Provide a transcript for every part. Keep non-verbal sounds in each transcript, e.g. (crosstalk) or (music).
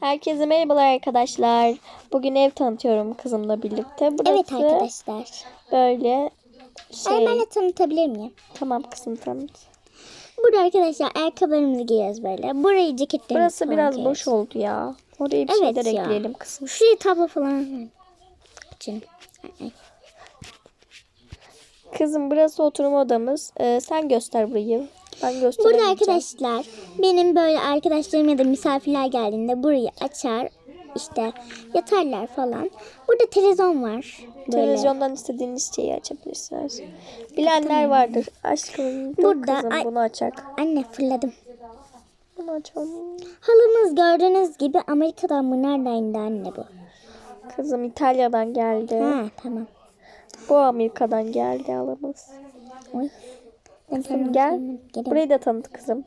Herkese merhabalar arkadaşlar. Bugün ev tanıtıyorum kızımla birlikte. Burası Evet arkadaşlar. böyle Şey. şey. Ben de tanıtabilir miyim? Tamam kızım tanıt. Burada arkadaşlar ayakkabılarımızı giyiyoruz böyle. Burayı ceketlerimizi Burası biraz giyiyoruz. boş oldu ya. Oraya bir Evet şeyler ya. ekleyelim kızım. Şuraya tablo falan için. Kızım burası oturma odamız. Ee, sen göster burayı. Ben Burada arkadaşlar benim böyle arkadaşlarım ya da misafirler geldiğinde burayı açar işte yatarlar falan. Burada televizyon var. Böyle. Televizyondan istediğiniz şeyi açabilirsiniz. Bilenler vardır. Aşkım Burada- kızım bunu açak. Anne fırladım. Bunu açalım. Halımız gördüğünüz gibi Amerika'dan mı nereden indi anne bu? Kızım İtalya'dan geldi. Ha tamam. Bu Amerika'dan geldi alamız. Oy. Kızım gel. geliyorum. Burayı da tanıt kızım.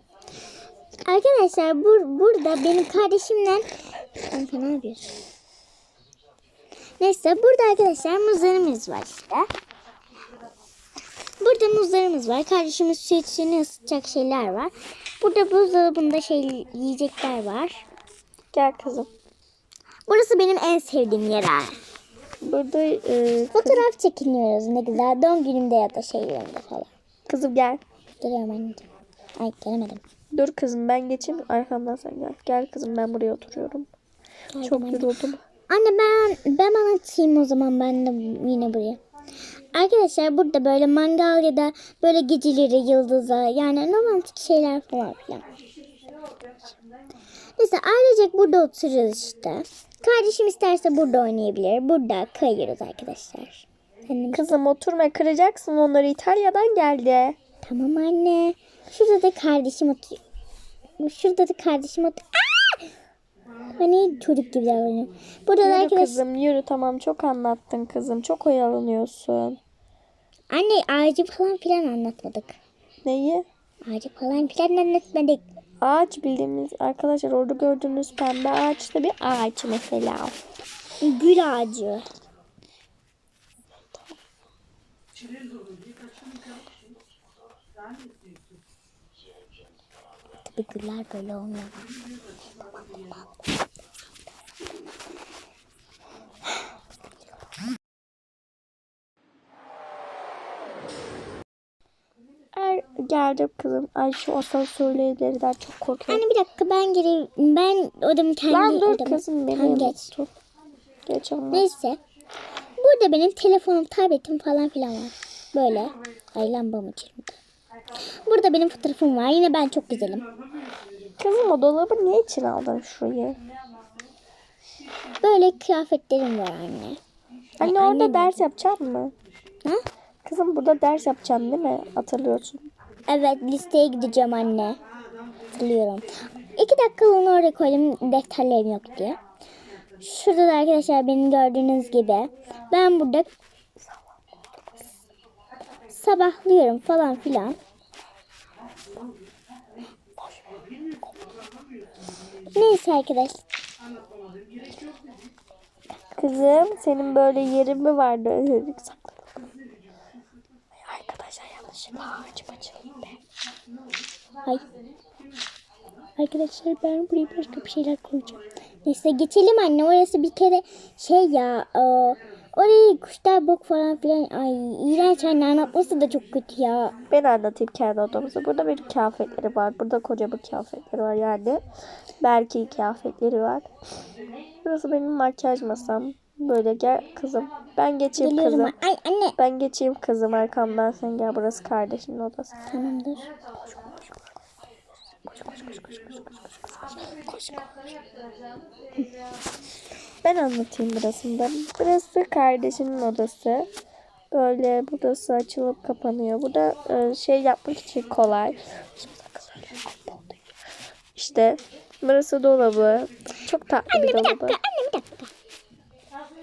Arkadaşlar bur burada benim kardeşimle Kanka ne yapıyorsun? Neyse burada arkadaşlar muzlarımız var işte. Burada muzlarımız var. Kardeşimin sütünü ısıtacak şeyler var. Burada buzdolabında şey yiyecekler var. Gel kızım. Burası benim en sevdiğim yer. ha. Burada e, Fotoğraf çekiniyoruz ne güzel. Doğum günümde ya da şeylerimde falan. Kızım gel. Geliyorum anneciğim. Ay gelemedim. Dur kızım ben geçeyim arkamdan sen gel. Gel kızım ben buraya oturuyorum. Geldim Çok anne. yoruldum. Anne ben ben anlatayım o zaman ben de yine buraya. Arkadaşlar burada böyle mangal ya da böyle geceleri yıldıza yani romantik şeyler falan filan. Neyse ailecek burada oturuyoruz işte. Kardeşim isterse burada oynayabilir. Burada kayıyoruz arkadaşlar. Benim- Kızım oturma kıracaksın onları İtalya'dan geldi. Tamam anne. Şurada da kardeşim oturuyor. Şurada da kardeşim oturuyor. Hani çocuk gibi davranıyor. Burada da Yürü arkadaş... kızım yürü tamam çok anlattın kızım. Çok oyalanıyorsun. Anne ağacı falan filan anlatmadık. Neyi? Ağacı falan filan anlatmadık. Ağaç bildiğimiz arkadaşlar orada gördüğünüz pembe ağaç da bir ağaç mesela. Gül ağacı. Tabii güller böyle olmuyor. Er, geldim kızım. Ay şu asansörlerden çok korkuyorum. Anne bir dakika ben geri ben odamı kendi Lan dur odamı- kızım beni Tamam, geç. unuttum. Geç ama. Neyse. Burada benim telefonum, tabletim falan filan var. Böyle. Ay lambam içerimde. Burada benim fotoğrafım var. Yine ben çok güzelim. Kızım o dolabı niye için aldın şurayı? Böyle kıyafetlerim var anne. Anne Ay, orada annem ders yapacak mı? Ha? Kızım burada ders yapacaksın değil mi? Hatırlıyorsun. Evet listeye gideceğim anne. Hatırlıyorum. İki dakikalığına oraya koydum defterlerim yok diye. Şurada da arkadaşlar benim gördüğünüz gibi. Ben burada sabahlıyorum falan filan. Neyse arkadaşlar. Kızım senin böyle yerin mi vardı? Özledik Arkadaşlar yanlışlıkla ağacım açıldı. Ay. Arkadaşlar ben buraya başka bir şeyler koyacağım. Neyse geçelim anne. Orası bir kere şey ya. E, orayı kuşlar bok falan filan. Ay iğrenç anne anlatması da çok kötü ya. Ben anlatayım kendi odamızı. Burada benim kıyafetleri var. Burada kocaman kıyafetleri var yani. Belki kıyafetleri var. Burası benim makyaj masam. Böyle gel kızım. Ben geçeyim Geliyorum. kızım. Ay anne. Ben geçeyim kızım arkamdan sen gel. Burası kardeşimin odası. Tamamdır. Ben anlatayım burasında. Burası kardeşimin odası. Böyle burası açılıp kapanıyor. Burada e, şey yapmak için kolay. İşte burası dolabı. Çok tatlı anne, bir, dolabı. Dakika, anne bir dakika.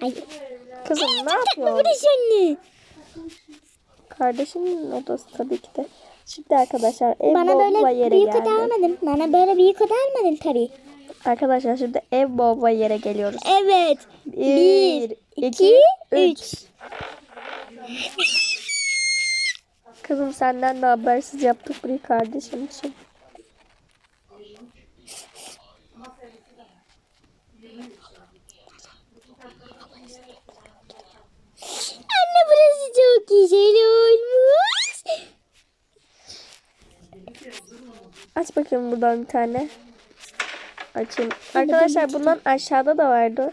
Ay. Kızım Ay, ne yapıyorsun? Burası anne. Kardeşimin odası tabii ki de. Şimdi arkadaşlar ev Bana böyle büyük geldi. ödermedin. Bana böyle büyük ödermedin tabii. Arkadaşlar şimdi ev bomba yere geliyoruz. Evet. Bir, iki, üç. Kızım senden de habersiz yaptık burayı kardeşim için. Anne burası çok güzel olmuş. Açtım buradan bir tane. Açayım. Arkadaşlar bundan aşağıda da vardı.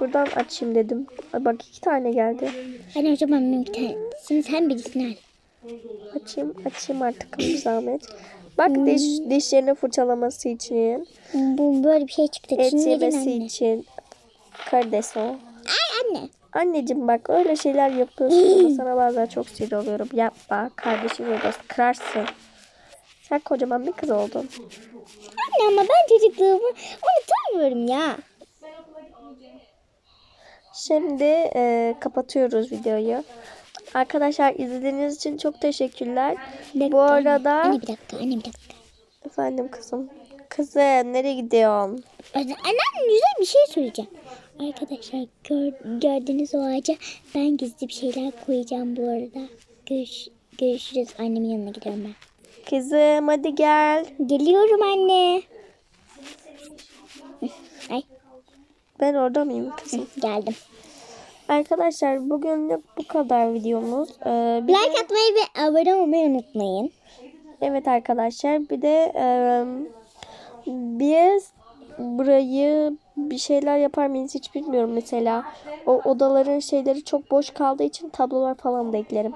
Buradan açayım dedim. Ay Bak iki tane geldi. Anne o zaman benim bir tane. Şimdi sen bilirsin hadi. Açayım, açayım artık bir zahmet. Bak diş, dişlerini fırçalaması için, Bu böyle bir şey çıktı. et Şimdi yemesi anne. için. Karides o. Ay anne. Anneciğim bak öyle şeyler yapıyorsun. ama (laughs) sana bazen çok sinir oluyorum. Yapma. Kardeşin odası kırarsın. Sen kocaman bir kız oldun. Anne ama ben çocukluğumu unutamıyorum ya. Şimdi e, kapatıyoruz videoyu. Arkadaşlar izlediğiniz için çok teşekkürler. Dakika Bu arada Anne bir dakika anne bir dakika. efendim kızım. Kızım nereye gidiyorsun? Anne anne, güzel bir şey söyleyeceğim. Arkadaşlar gör, gördüğünüz o ağaca ben gizli bir şeyler koyacağım bu arada. Görüş, görüşürüz. Annemin yanına gidiyorum ben. Kızım hadi gel. Geliyorum anne. Ay Ben orada mıyım kızım? geldim. Arkadaşlar bugünlük bu kadar videomuz. Ee, bir de- Like atmayı ve abone olmayı unutmayın. evet arkadaşlar bir de e, biz burayı bir şeyler yapar mıyız hiç bilmiyorum mesela. O odaların şeyleri çok boş kaldığı için tablolar falan da eklerim.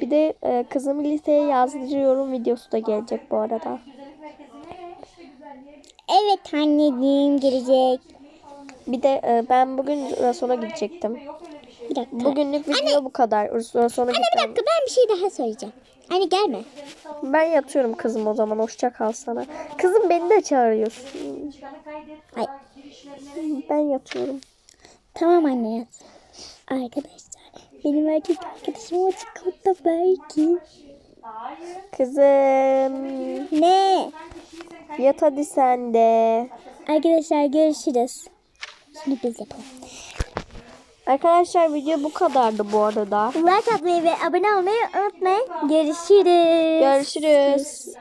Bir de e, kızımı liseye yazdırıyorum videosu da gelecek bu arada. Evet anneciğim gelecek. Bir de e, ben bugün sonra gidecektim. Bir dakika. Bugünlük video bu kadar. Sonra Anne bir gideceğim. dakika ben bir şey daha söyleyeceğim. Anne gelme. Ben yatıyorum kızım o zaman. Hoşça kal sana. Kızım beni de çağırıyorsun. Ay Ben yatıyorum. tamam anne yat. Arkadaşlar benim erkek arkadaşım o çikolata belki. Kızım Ne? yat hadi sen de. Arkadaşlar görüşürüz. Şimdi biz yapalım. Arkadaşlar video bu kadardı bu arada. Like atmayı ve abone olmayı unutmayın. Görüşürüz. Görüşürüz.